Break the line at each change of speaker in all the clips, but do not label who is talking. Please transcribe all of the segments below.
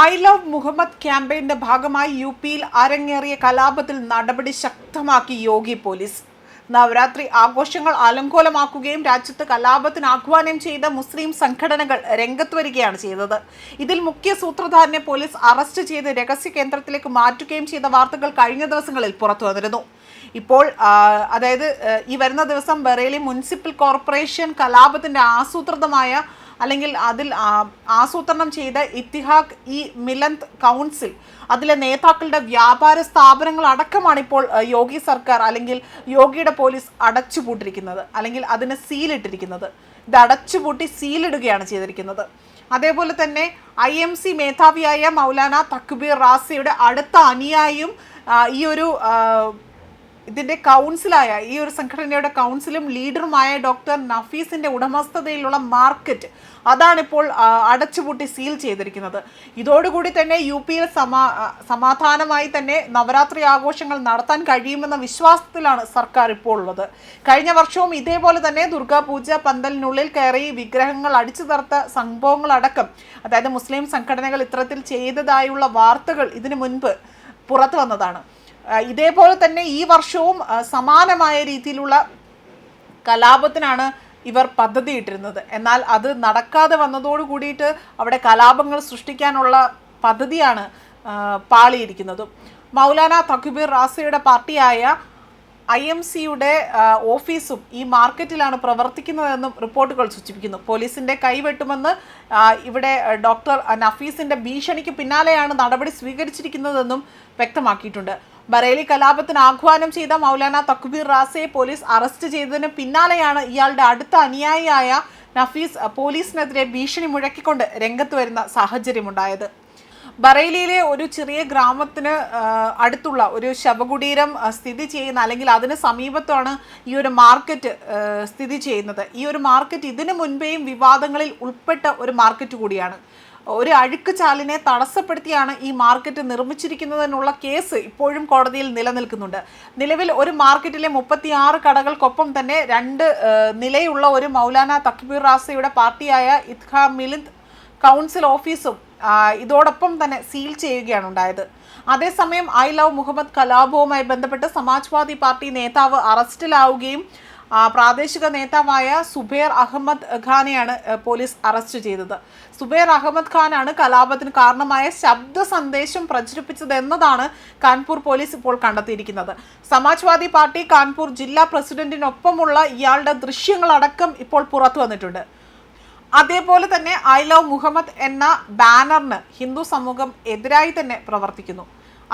I love Muhammad ക്യാമ്പയിന്റെ ഭാഗമായി U പിയിൽ അരങ്ങേറിയ കലാപത്തിൽ നടപടി ശക്തമാക്കി യോഗി പോലീസ്. നവരാത്രി ആഘോഷങ്ങൾ അലങ്കോലമാക്കുകയും രാജ്യത്ത് കലാപത്തിന് ആഹ്വാനം ചെയ്ത മുസ്ലിം സംഘടനകൾ രംഗത്ത് വരികയാണ് ചെയ്തത്. ഇതിൽ മുഖ്യ സൂത്രധാരനെ പോലീസ് അറസ്റ്റ് ചെയ്ത് രഹസ്യ കേന്ദ്രത്തിലേക്ക് മാറ്റുകയും ചെയ്ത വാർത്തകൾ കഴിഞ്ഞ ദിവസങ്ങളിൽ പുറത്തു വന്നിരുന്നു. ഇപ്പോൾ അതായത് ഈ വരുന്ന ദിവസം ബറേലി മുനിസിപ്പൽ കോർപ്പറേഷൻ കലാപത്തിന്റെ ആസൂത്രിതമായ അല്ലെങ്കിൽ അതിൽ ആസൂത്രണം ചെയ്ത ഇത്തിഹാഖ് ഇ മിലന്ത് കൗൺസിൽ അതിലെ നേതാക്കളുടെ വ്യാപാര സ്ഥാപനങ്ങൾ അടക്കമാണ് ഇപ്പോൾ യോഗി സർക്കാർ അല്ലെങ്കിൽ യോഗിയുടെ പോലീസ് അടച്ചുപൂട്ടിരിക്കുന്നത് അല്ലെങ്കിൽ അതിന് സീലിട്ടിരിക്കുന്നത്. ഇത് അടച്ചുപൂട്ടി സീലിടുകയാണ് ചെയ്തിരിക്കുന്നത്. അതേപോലെ തന്നെ ഐ എം സി മേധാവിയായ മൗലാന തക്ബീർ റാസിയുടെ അടുത്ത അനുയായിയും ഈ ഒരു ആ, ഇതിന്റെ കൗൺസിലായ ഈ ഒരു സംഘടനയുടെ കൗൺസിലും ലീഡറുമായ ഡോക്ടർ നഫീസിന്റെ ഉടമസ്ഥതയിലുള്ള മാർക്കറ്റ് അതാണിപ്പോൾ അടച്ചുപൂട്ടി സീൽ ചെയ്തിരിക്കുന്നത്. ഇതോടുകൂടി തന്നെ യു പിയിൽ സമാ സമാധാനമായി തന്നെ നവരാത്രി ആഘോഷങ്ങൾ നടത്താൻ കഴിയുമെന്ന വിശ്വാസത്തിലാണ് സർക്കാർ ഇപ്പോൾ ഉള്ളത്. കഴിഞ്ഞ വർഷവും ഇതേപോലെ തന്നെ ദുർഗാപൂജ പന്തലിനുള്ളിൽ കയറി വിഗ്രഹങ്ങൾ അടിച്ചു തറുത്ത സംഭവങ്ങളടക്കം അതായത് മുസ്ലിം സംഘടനകൾ ഇത്തരത്തിൽ ചെയ്തതായുള്ള വാർത്തകൾ ഇതിനു മുൻപ് പുറത്തു വന്നതാണ്. ഇതേപോലെ തന്നെ ഈ വർഷവും സമാനമായ രീതിയിലുള്ള കലാപത്തിനാണ് ഇവർ പദ്ധതിയിട്ടിരുന്നത്. എന്നാൽ അത് നടക്കാതെ വന്നതോട് കൂടിയിട്ട് അവിടെ കലാപങ്ങൾ സൃഷ്ടിക്കാനുള്ള പദ്ധതിയാണ് പാളിയിരിക്കുന്നതും. മൗലാന തഖ്ബീർ റാസയുടെ പാർട്ടിയായ ഐ എം സിയുടെ ഓഫീസും ഈ മാർക്കറ്റിലാണ് പ്രവർത്തിക്കുന്നതെന്നും റിപ്പോർട്ടുകൾ സൂചിപ്പിക്കുന്നു. പോലീസിന്റെ കൈവെട്ടുമെന്ന് ഇവിടെ ഡോക്ടർ നഫീസിന്റെ ഭീഷണിക്ക് പിന്നാലെയാണ് നടപടി സ്വീകരിച്ചിരിക്കുന്നതെന്നും വ്യക്തമാക്കിയിട്ടുണ്ട്. ബറേലി കലാപത്തിന് ആഹ്വാനം ചെയ്ത മൗലാന തക്ബീർ റാസയെ പോലീസ് അറസ്റ്റ് ചെയ്തതിന് പിന്നാലെയാണ് ഇയാളുടെ അടുത്ത അനുയായിയായ നഫീസ് പോലീസിനെതിരെ ഭീഷണി മുഴക്കിക്കൊണ്ട് രംഗത്ത് വരുന്ന സാഹചര്യമുണ്ടായത്. ബറേലിയിലെ ഒരു ചെറിയ ഗ്രാമത്തിന് അടുത്തുള്ള ഒരു ശവകുടീരം സ്ഥിതി ചെയ്യുന്ന അല്ലെങ്കിൽ അതിന് സമീപത്താണ് ഈ ഒരു മാർക്കറ്റ് സ്ഥിതി ചെയ്യുന്നത്. ഈ ഒരു മാർക്കറ്റ് ഇതിനു മുൻപേയും വിവാദങ്ങളിൽ ഉൾപ്പെട്ട ഒരു മാർക്കറ്റ് കൂടിയാണ്. ഒരു അഴുക്ക് ചാലിനെ തടസ്സപ്പെടുത്തിയാണ് ഈ മാർക്കറ്റ് നിർമ്മിച്ചിരിക്കുന്നതിനുള്ള കേസ് ഇപ്പോഴും കോടതിയിൽ നിലനിൽക്കുന്നുണ്ട്. നിലവിൽ ഒരു മാർക്കറ്റിലെ മുപ്പത്തിയാറ് കടകൾക്കൊപ്പം തന്നെ രണ്ട് നിലയുള്ള ഒരു മൗലാന തക്ബീർ റാസയുടെ പാർട്ടിയായ ഇത്ഖാ മിലിന്ദ് കൗൺസിൽ ഓഫീസും ഇതോടൊപ്പം തന്നെ സീൽ ചെയ്യുകയാണ് ഉണ്ടായത്. അതേസമയം ഐ ലവ് മുഹമ്മദ് കലാപവുമായി ബന്ധപ്പെട്ട് സമാജ്വാദി പാർട്ടി നേതാവ് അറസ്റ്റിലാവുകയും പ്രാദേശിക നേതാവായ സുബേർ അഹമ്മദ് ഖാനെയാണ് പോലീസ് അറസ്റ്റ് ചെയ്തത്. സുബേർ അഹമ്മദ് ഖാനാണ് കലാപത്തിന് കാരണമായ ശബ്ദ സന്ദേശം പ്രചരിപ്പിച്ചതെന്നതാണ് കാൺപൂർ പോലീസ് ഇപ്പോൾ കണ്ടെത്തിയിരിക്കുന്നത്. സമാജ്വാദി പാർട്ടി കാൺപൂർ ജില്ലാ പ്രസിഡന്റിനൊപ്പമുള്ള ഇയാളുടെ ദൃശ്യങ്ങളടക്കം ഇപ്പോൾ പുറത്തു വന്നിട്ടുണ്ട്. അതേപോലെ തന്നെ ഐ ലവ് മുഹമ്മദ് എന്ന ബാനറിന് ഹിന്ദു സമൂഹം എതിരായി തന്നെ പ്രവർത്തിക്കുന്നു.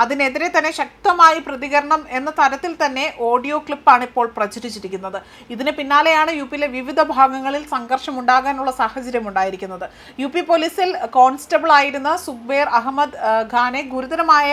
അതിനെതിരെ തന്നെ ശക്തമായി പ്രതികരണം എന്ന തരത്തിൽ തന്നെ ഓഡിയോ ക്ലിപ്പാണ് ഇപ്പോൾ പ്രചരിച്ചിരിക്കുന്നത്. ഇതിന് പിന്നാലെയാണ് യു പിയിലെ വിവിധ ഭാഗങ്ങളിൽ സംഘർഷം ഉണ്ടാകാനുള്ള സാഹചര്യം ഉണ്ടായിരിക്കുന്നത്. യു പി പോലീസിൽ കോൺസ്റ്റബിൾ ആയിരുന്ന സുബേർ അഹമ്മദ് ഖാനെ ഗുരുതരമായ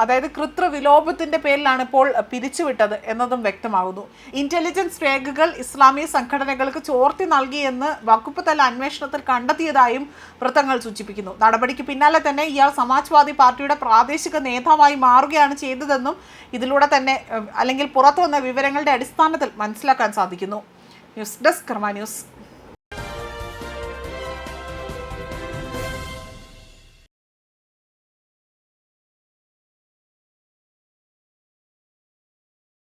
അതായത് കൃത്രിവിലോപത്തിന്റെ പേരിലാണ് ഇപ്പോൾ പിരിച്ചുവിട്ടത് എന്നതും വ്യക്തമാകുന്നു. ഇന്റലിജൻസ് രേഖകൾ ഇസ്ലാമിക സംഘടനകൾക്ക് ചോർത്തി നൽകിയെന്ന് വകുപ്പ് തല അന്വേഷണത്തിൽ കണ്ടെത്തിയതായും വൃത്തങ്ങൾ സൂചിപ്പിക്കുന്നു. നടപടിക്ക് പിന്നാലെ തന്നെ ഇയാൾ സമാജ്വാദി പാർട്ടിയുടെ പ്രാദേശിക നേതാവായി മാറുകയാണ് ചെയ്തതെന്നും ഇതിലൂടെ തന്നെ അല്ലെങ്കിൽ പുറത്തു വന്ന വിവരങ്ങളുടെ അടിസ്ഥാനത്തിൽ മനസ്സിലാക്കാൻ സാധിക്കുന്നു. News desk news.